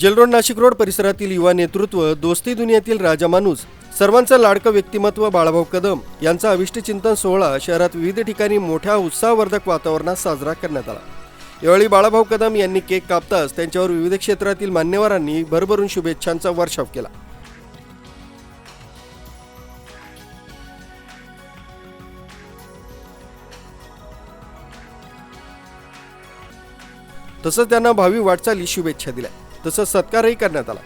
Jail Road Nashik road परिसरातील युवा नेतृत्व दोस्ती दुनियातील राजा माणूस सर्वांचं लाडकं व्यक्तिमत्व बाळाभाऊ कदम यांचा अविष्टचिंतन सोहळा शहरात विविध ठिकाणी मोठ्या उत्साहवर्धक वातावरणात साजरा करण्यात आला. यावेळी बाळाभाऊ कदम यांनी केक कापताच त्यांच्यावर विविध क्षेत्रातील मान्यवरांनी भरभरून शुभेच्छांचा वर्षाव केला. तसंच त्यांना भावी वाटचाली शुभेच्छा दिल्या. तसंच सत्कारही करण्यात आला.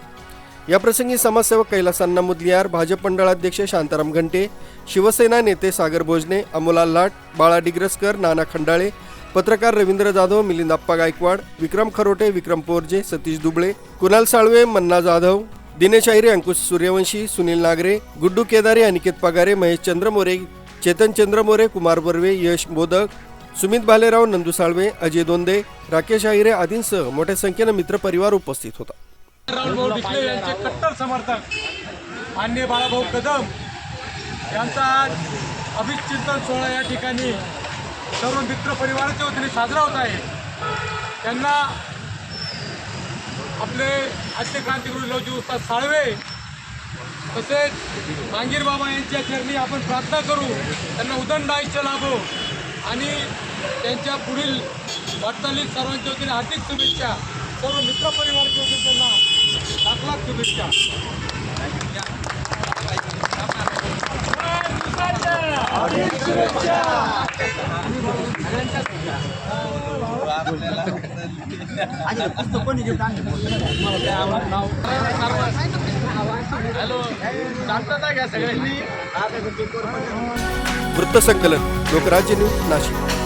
याप्रसंगी समाजसेवक कैलासांना मुदलियार भाजप मंडळाध्यक्ष शांताराम घंटे शिवसेना नेते सागर भोजने अमोलाल लाट बाळा डिग्रसकर नाना खंडाळे पत्रकार रवींद्र जाधव मिलिंद अप्पा गायकवाड विक्रम खरोटे विक्रम पोरजे सतीश दुबळे कुणाल साळवे मन्ना जाधव दिनेश आहिरे अंकुश सूर्यवंशी सुनील नागरे गुड्डू केदारे अनिकेत पगारे महेश चंद्रमोरे चेतन चंद्रमोरे कुमार बर्वे यश मोदक सुमित भालेराव नंदू साळवे अजय दोंदे राकेश आहिरे आदींसह मोठ्या संख्येनं मित्रपरिवार उपस्थित होता. राहुल भाऊ यांचे कट्टर समर्थक मान्य बाळाभाऊ कदम यांचा आज अभिचिंतन सोहळा या ठिकाणी सर्व मित्रपरिवाराच्या वतीने साजरा होत आहे. त्यांना आपले आद्य क्रांतिगुरू लवजी उस्ताद साळवे तसेच मांगीर बाबा यांच्या चरणी आपण प्रार्थना करू. त्यांना उदंड आयुष्य लाभो. आणि त्यांच्या पुढील वाटचालीत सर्वांच्या वतीने हार्दिक शुभेच्छा. सर्व मित्रपरिवाराच्या वतीने त्यांना लाख लाख शुभेच्छा. हॅलो सांगता घ्या सगळ्यांनी. वृत्तसंकलन लोकराज्य न्यूज नाशिक